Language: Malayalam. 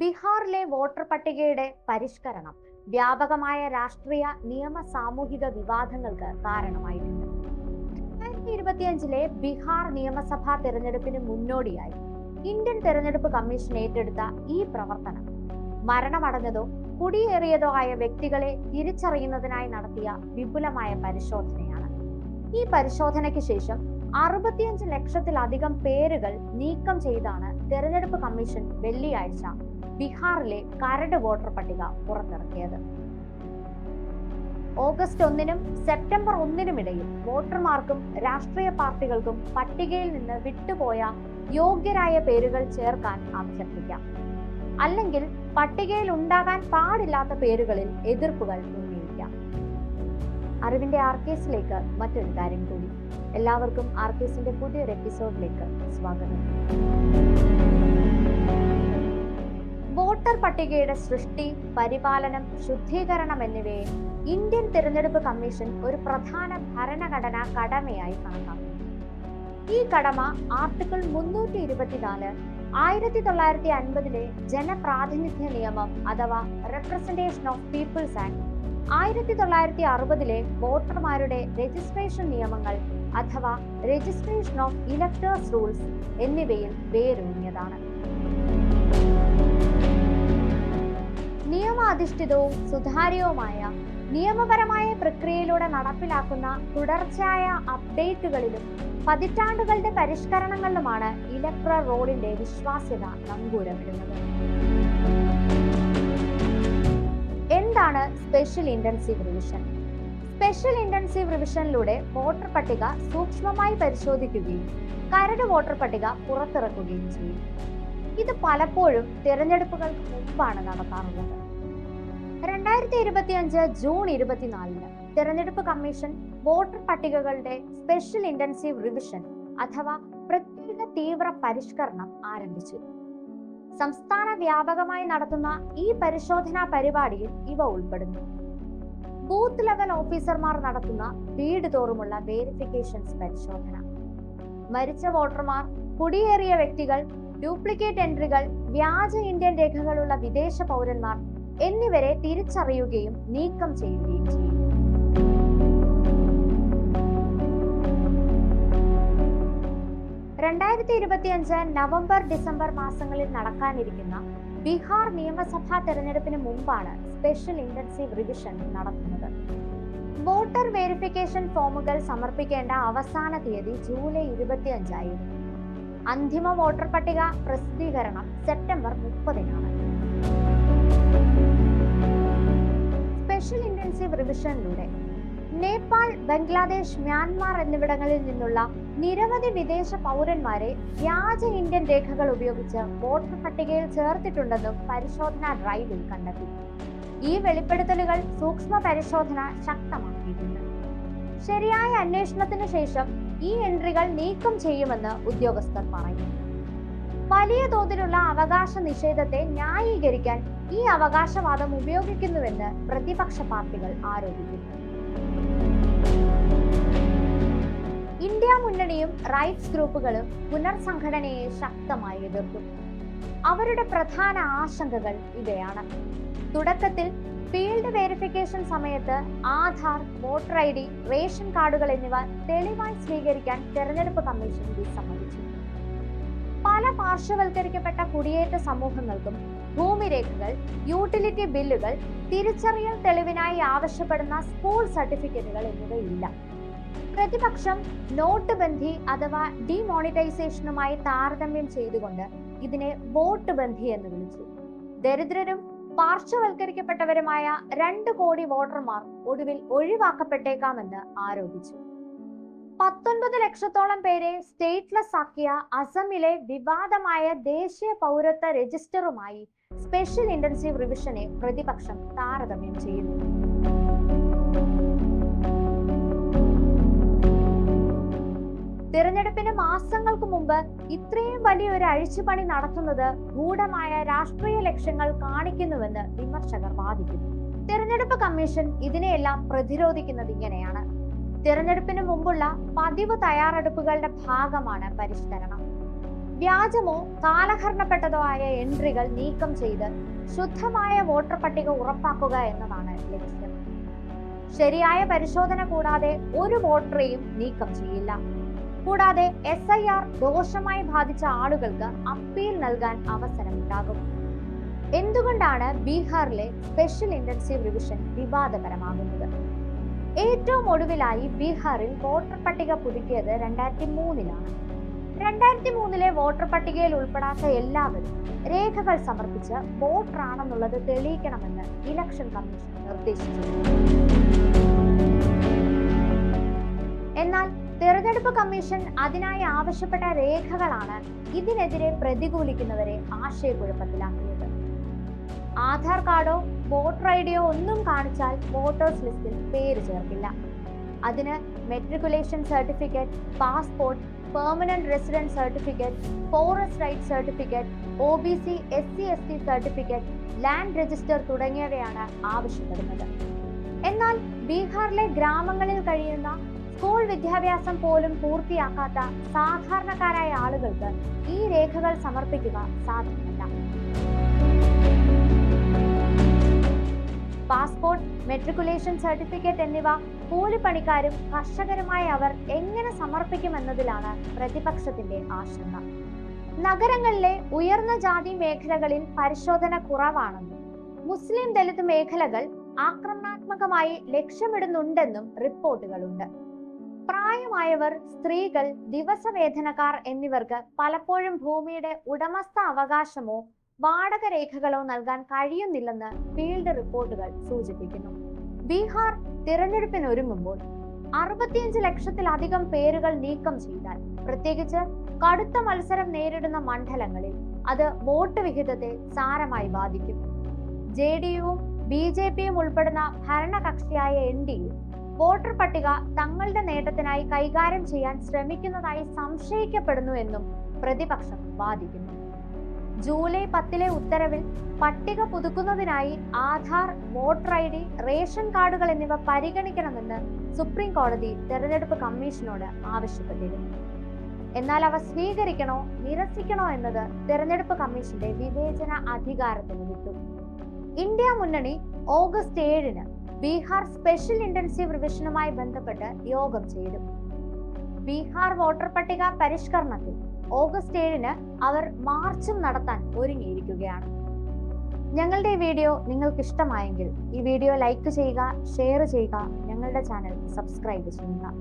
ബീഹാറിലെ വോട്ടർ പട്ടികയുടെ പരിഷ്കരണം വ്യാപകമായ രാഷ്ട്രീയ നിയമ സാമൂഹിക വിവാദങ്ങൾക്ക് കാരണമായിട്ടുണ്ട്. രണ്ടായിരത്തി ഇരുപത്തിയഞ്ചിലെ ബീഹാർ നിയമസഭാ തെരഞ്ഞെടുപ്പിന് മുന്നോടിയായി ഇന്ത്യൻ തെരഞ്ഞെടുപ്പ് കമ്മീഷൻ ഏറ്റെടുത്ത ഈ പ്രവർത്തനം. മരണമടഞ്ഞതോ കുടിയേറിയതോ ആയ വ്യക്തികളെ തിരിച്ചറിയുന്നതിനായി നടത്തിയ വിപുലമായ പരിശോധനയാണ്. ഈ പരിശോധനയ്ക്ക് ശേഷം അറുപത്തിയഞ്ച് ലക്ഷത്തിലധികം പേരുകൾ നീക്കം ചെയ്താണ് തെരഞ്ഞെടുപ്പ് കമ്മീഷൻ വെള്ളിയാഴ്ച ബീഹാറിലെ കരട് വോട്ടർ പട്ടിക പുറത്തിറക്കിയത്. ഓഗസ്റ്റ് ഒന്നിനും സെപ്റ്റംബർ ഒന്നിനും ഇടയിൽ വോട്ടർമാർക്കും രാഷ്ട്രീയ പാർട്ടികൾക്കും പട്ടികയിൽ നിന്ന് വിട്ടുപോയ യോഗ്യരായ പേരുകൾ ചേർക്കാൻ അഭ്യർത്ഥിക്കാം. അല്ലെങ്കിൽ പട്ടികയിൽ ഉണ്ടാകാൻ പാടില്ലാത്ത പേരുകളിൽ എതിർപ്പുകൾ ഉന്നയിക്കാം അറിവിന്റെ ആർക്കേസിലേക്ക് മറ്റൊരു കാര്യം കൂടി. എല്ലാവർക്കും ആർക്കേസിന്റെ പുതിയൊരു എപ്പിസോഡിലേക്ക് സ്വാഗതം. വോട്ടർ പട്ടികയുടെ സൃഷ്ടി പരിപാലനം ശുദ്ധീകരണം എന്നിവയെ ഇന്ത്യൻ തിരഞ്ഞെടുപ്പ് കമ്മീഷൻ ഒരു പ്രധാന ഭരണഘടനാ കടമയായി കാണാം ഈ കടമ ആർട്ടിക്കിൾ മുന്നൂറ്റി ഇരുപത്തിനാല് ആയിരത്തി തൊള്ളായിരത്തി അൻപതിലെ ജനപ്രാതിനിധ്യ നിയമം അഥവാ റെപ്രസെന്റേഷൻ ഓഫ് പീപ്പിൾസ് ആക്ട് ആയിരത്തി തൊള്ളായിരത്തി അറുപതിലെ വോട്ടർമാരുടെ രജിസ്ട്രേഷൻ നിയമങ്ങൾ അഥവാ രജിസ്ട്രേഷൻ ഓഫ് ഇലക്ടേഴ്സ് റൂൾസ് എന്നിവയിൽ വേരൂന്നിയതാണ്. നിയമാധിഷ്ഠിതവും സുതാര്യവുമായ നിയമപരമായ പ്രക്രിയയിലൂടെ നടപ്പിലാക്കുന്ന തുടർച്ചയായ അപ്ഡേറ്റുകളിലും പതിറ്റാണ്ടുകളുടെ പരിഷ്കരണങ്ങളിലുമാണ് ഇലക്ട്ര റോളിന്റെ വിശ്വാസ്യത നങ്കൂരമിടുന്നത്. Special intensive revision. Special intensive റിവിഷനിലൂടെ voter പട്ടിക സൂക്ഷ്മമായി പരിശോധിക്കുകയും കരട് വോട്ടർ പട്ടിക പുറത്തിറക്കുകയും ചെയ്യും. ഇത് പലപ്പോഴും തിരഞ്ഞെടുപ്പുകൾക്ക് മുമ്പാണ് നടത്താറുള്ളത് രണ്ടായിരത്തി ഇരുപത്തിയഞ്ച് ജൂൺ ഇരുപത്തിനാലിന് തിരഞ്ഞെടുപ്പ് കമ്മീഷൻ വോട്ടർ പട്ടികകളുടെ സ്പെഷ്യൽ ഇന്റൻസീവ് റിവിഷൻ അഥവാ പ്രത്യേക തീവ്ര പരിഷ്കരണം ആരംഭിച്ചു. സംസ്ഥാന വ്യാപകമായി നടത്തുന്ന ഈ പരിശോധനാ പരിപാടിയിൽ ഇവ ഉൾപ്പെടുന്നു. ബൂത്ത് ലെവൽ ഓഫീസർമാർ നടത്തുന്ന വീട് തോറുമുള്ള വേരിഫിക്കേഷൻസ് പരിശോധന. മരിച്ച വോട്ടർമാർ കുടിയേറിയ വ്യക്തികൾ ഡ്യൂപ്ലിക്കേറ്റ് എൻട്രികൾ വ്യാജ ഇന്ത്യൻ രേഖകളുള്ള വിദേശ പൗരന്മാർ എന്നിവരെ തിരിച്ചറിയുകയും നീക്കം ചെയ്യുകയും ചെയ്യും. രണ്ടായിരത്തി ഇരുപത്തിയഞ്ച് നവംബർ ഡിസംബർ മാസങ്ങളിൽ നടക്കാനിരിക്കുന്ന ബീഹാർ നിയമസഭാ തെരഞ്ഞെടുപ്പിന് മുമ്പാണ് സ്പെഷ്യൽ ഇന്റൻസീവ് റിവിഷൻ നടക്കുന്നത്. വോട്ടർ വെരിഫിക്കേഷൻ ഫോമുകൾ സമർപ്പിക്കേണ്ട അവസാന തീയതി ജൂലൈ ഇരുപത്തിയഞ്ചായിരുന്നു. അന്തിമ വോട്ടർ പട്ടിക പ്രസിദ്ധീകരണം സെപ്റ്റംബർ മുപ്പതിനാണ്. സ്പെഷ്യൽ ഇന്റൻസീവ് റിവിഷനിലൂടെ നേപ്പാൾ ബംഗ്ലാദേശ് മ്യാൻമാർ എന്നിവിടങ്ങളിൽ നിന്നുള്ള നിരവധി വിദേശ പൗരന്മാരെ വ്യാജ ഇന്ത്യൻ രേഖകൾ ഉപയോഗിച്ച് വോട്ടർ പട്ടികയിൽ ചേർത്തിട്ടുണ്ടെന്നും പരിശോധനാ ഡ്രൈവിൽ കണ്ടെത്തി. ഈ വെളിപ്പെടുത്തലുകൾ സൂക്ഷ്മ പരിശോധന ശക്തമാക്കിയിട്ടുണ്ട്. ശരിയായ അന്വേഷണത്തിന് ശേഷം ഈ എൻട്രികൾ നീക്കം ചെയ്യുമെന്ന് ഉദ്യോഗസ്ഥർ പറഞ്ഞു വലിയ തോതിലുള്ള അവകാശ നിഷേധത്തെ ന്യായീകരിക്കാൻ ഈ അവകാശവാദം ഉപയോഗിക്കുന്നുവെന്ന് പ്രതിപക്ഷ പാർട്ടികൾ ആരോപിക്കുന്നു. ഇന്ത്യ മുന്നണിയും റൈറ്റ്സ് ഗ്രൂപ്പുകളും പുനർസംഘടനയെ ശക്തമായി എതിർത്തു. അവരുടെ പ്രധാന ആശങ്കകൾ ഇവയാണ്. തുടക്കത്തിൽ ഫീൽഡ് വെരിഫിക്കേഷൻ സമയത്ത് Aadhaar voter I D ration കാർഡുകൾ എന്നിവ തെളിവായി സ്വീകരിക്കാൻ തെരഞ്ഞെടുപ്പ് കമ്മീഷൻ വിസമ്മതിച്ചു. പല പാർശ്വവൽക്കരിക്കപ്പെട്ട കുടിയേറ്റ സമൂഹങ്ങൾക്കും ഭൂമിരേഖകൾ യൂട്ടിലിറ്റി ബില്ലുകൾ തിരിച്ചറിയൽ തെളിവിനായി ആവശ്യപ്പെടുന്ന സ്കൂൾ സർട്ടിഫിക്കറ്റുകൾ എന്നിവയില്ല. പ്രതിപക്ഷം നോട്ട് ബന്ധി അഥവാ ഡിമോണിറ്റൈസേഷനുമായി താരതമ്യം ചെയ്തുകൊണ്ട് ഇതിനെ വോട്ട് ബന്ധി എന്ന് വിളിച്ചു. ദരിദ്രരും പാർശ്വവൽക്കരിക്കപ്പെട്ടവരുമായ രണ്ട് കോടി വോട്ടർമാർ ഒടുവിൽ ഒഴിവാക്കപ്പെട്ടേക്കാമെന്ന് ആരോപിച്ചു. പത്തൊൻപത് ലക്ഷത്തോളം പേരെ സ്റ്റേറ്റ്ലെസ് ആക്കിയ അസമിലെ വിവാദമായ ദേശീയ പൗരത്വ രജിസ്റ്ററുമായി സ്പെഷ്യൽ ഇന്റൻസീവ് റിവിഷനെ പ്രതിപക്ഷം താരതമ്യം ചെയ്യുന്നു. തിരഞ്ഞെടുപ്പിന് മാസങ്ങൾക്ക് മുമ്പ് ഇത്രയും വലിയ ഒരു അഴിച്ചുപണി നടത്തുന്നത് ഗൂഢമായ രാഷ്ട്രീയ ലക്ഷ്യങ്ങൾ കാണിക്കുന്നുവെന്ന് വിമർശകർ വാദിക്കുന്നു. തിരഞ്ഞെടുപ്പ് കമ്മീഷൻ ഇതിനെയെല്ലാം പ്രതിരോധിക്കുന്നത് ഇങ്ങനെയാണ്. തിരഞ്ഞെടുപ്പിന് മുമ്പുള്ള പതിവ് തയ്യാറെടുപ്പുകളുടെ ഭാഗമാണ് പരിഷ്കരണം. വ്യാജമോ കാലഹരണപ്പെട്ടതോ ആയ എൻട്രികൾ നീക്കം ചെയ്ത് ശുദ്ധമായ വോട്ടർ പട്ടിക ഉറപ്പാക്കുക എന്നതാണ് ലക്ഷ്യം. ശരിയായ പരിശോധന കൂടാതെ ഒരു വോട്ടറെയും നീക്കം ചെയ്യില്ല. കൂടാതെ എസ് ഐ ആർ ദോഷമായി ബാധിച്ച ആളുകൾക്ക് അപ്പീൽ നൽകാൻ അവസരമുണ്ടാകും. എന്തുകൊണ്ടാണ് ബീഹാറിലെ സ്പെഷ്യൽ ഇന്റൻസീവ് റിവിഷൻ വിവാദപരമാകുന്നത്? ഏറ്റവും ഒടുവിലായി ബീഹാറിൽ വോട്ടർ പട്ടിക പുതുക്കിയത് രണ്ടായിരത്തി മൂന്നിലാണ്. രണ്ടായിരത്തി മൂന്നിലെ വോട്ടർ പട്ടികയിൽ ഉൾപ്പെടാത്ത എല്ലാവരും രേഖകൾ സമർപ്പിച്ച് വോട്ടറാണെന്നുള്ളത് തെളിയിക്കണമെന്ന് ഇലക്ഷൻ കമ്മീഷൻ നിർദ്ദേശിച്ചു. എന്നാൽ തിരഞ്ഞെടുപ്പ് കമ്മീഷൻ അതിനായി ആവശ്യപ്പെട്ട രേഖകളാണ് ഇതിനെതിരെ പ്രതികൂലിക്കുന്നവരെ ആശയക്കുഴപ്പത്തിലാക്കിയത്. ആധാർ കാർഡോ വോട്ടർ ഐ ഡിയോ ഒന്നും കാണിച്ചാൽ വോട്ടേഴ്സ് ലിസ്റ്റിൽ പേര് ചേർക്കില്ല. അതിന് matriculation certificate passport permanent resident certificate forest right certificate O B C S C S T certificate land register തുടങ്ങിയവയാണ് ആവശ്യപ്പെടുന്നത്. എന്നാൽ ബീഹാറിലെ ഗ്രാമങ്ങളിൽ കഴിയുന്ന സ്കൂൾ വിദ്യാഭ്യാസം പോലും പൂർത്തിയാക്കാത്ത സാധാരണക്കാരായ ആളുകൾക്ക് ഈ രേഖകൾ സമർപ്പിക്കുക സാധ്യമല്ല. പാസ്പോർട്ട് മെട്രിക്കുലേഷൻ സർട്ടിഫിക്കറ്റ് എന്നിവ കൂലിപ്പണിക്കാരും കർഷകരുമായ അവർ എങ്ങനെ സമർപ്പിക്കുമെന്നതിലാണ് പ്രതിപക്ഷത്തിന്റെ ആശങ്ക. നഗരങ്ങളിലെ ഉയർന്ന ജാതി മേഖലകളിൽ പരിശോധന കുറവാണെന്നും മുസ്ലിം ദലിത് മേഖലകൾ ആക്രമണാത്മകമായി ലക്ഷ്യമിടുന്നുണ്ടെന്നും റിപ്പോർട്ടുകളുണ്ട്. പ്രായമായവർ സ്ത്രീകൾ ദിവസവേതനക്കാർ എന്നിവർക്ക് പലപ്പോഴും ഭൂമിയുടെ ഉടമസ്ഥ അവകാശമോ വാടക രേഖകളോ നൽകാൻ കഴിയുന്നില്ലെന്ന് ഫീൽഡ് റിപ്പോർട്ടുകൾ സൂചിപ്പിക്കുന്നു. ബീഹാർ തിരഞ്ഞെടുപ്പിന് തിരഞ്ഞെടുപ്പിനൊരുങ്ങുമ്പോൾ അറുപത്തിയഞ്ച് ലക്ഷത്തിലധികം പേരുകൾ നീക്കം ചെയ്താൽ പ്രത്യേകിച്ച് കടുത്ത മത്സരം നേരിടുന്ന മണ്ഡലങ്ങളിൽ അത് വോട്ട് വിഹിതത്തെ സാരമായി ബാധിക്കും. ജെ ഡി യുവും ബി ജെ പിയും ഉൾപ്പെടുന്ന ഭരണകക്ഷിയായ എൻ ഡി വോട്ടർ പട്ടിക തങ്ങളുടെ നേട്ടത്തിനായി കൈകാര്യം ചെയ്യാൻ ശ്രമിക്കുന്നതായി സംശയിക്കപ്പെടുന്നു എന്നും പ്രതിപക്ഷം വാദിക്കുന്നു. ജൂലൈ പത്തിലെ ഉത്തരവിൽ പട്ടിക പുതുക്കുന്നതിനായി Aadhaar voter I D ration കാർഡുകൾ എന്നിവ പരിഗണിക്കണമെന്ന് സുപ്രീം കോടതി തെരഞ്ഞെടുപ്പ് കമ്മീഷനോട് ആവശ്യപ്പെട്ടിരുന്നു. എന്നാൽ അവ സ്വീകരിക്കണോ നിരസിക്കണോ എന്നത് തെരഞ്ഞെടുപ്പ് കമ്മീഷന്റെ വിവേചന അധികാരത്തിന് വിട്ടു. ഇന്ത്യ മുന്നണി ഓഗസ്റ്റ് ഏഴിന് ബീഹാർ സ്പെഷ്യൽ ഇന്റൻസീവ് റിവിഷനുമായി ബന്ധപ്പെട്ട് യോഗം ചേരും ബീഹാർ വോട്ടർ പട്ടിക പരിഷ്കരണത്തിൽ ഓഗസ്റ്റ് ഏഴിന് അവർ മാർച്ചും നടത്താൻ ഒരുങ്ങിയിരിക്കുകയാണ്. ഞങ്ങളുടെ ഈ വീഡിയോ നിങ്ങൾക്ക് ഇഷ്ടമായെങ്കിൽ ഈ വീഡിയോ ലൈക്ക് ചെയ്യുക ഷെയർ ചെയ്യുക ഞങ്ങളുടെ ചാനൽ സബ്സ്ക്രൈബ് ചെയ്യുക.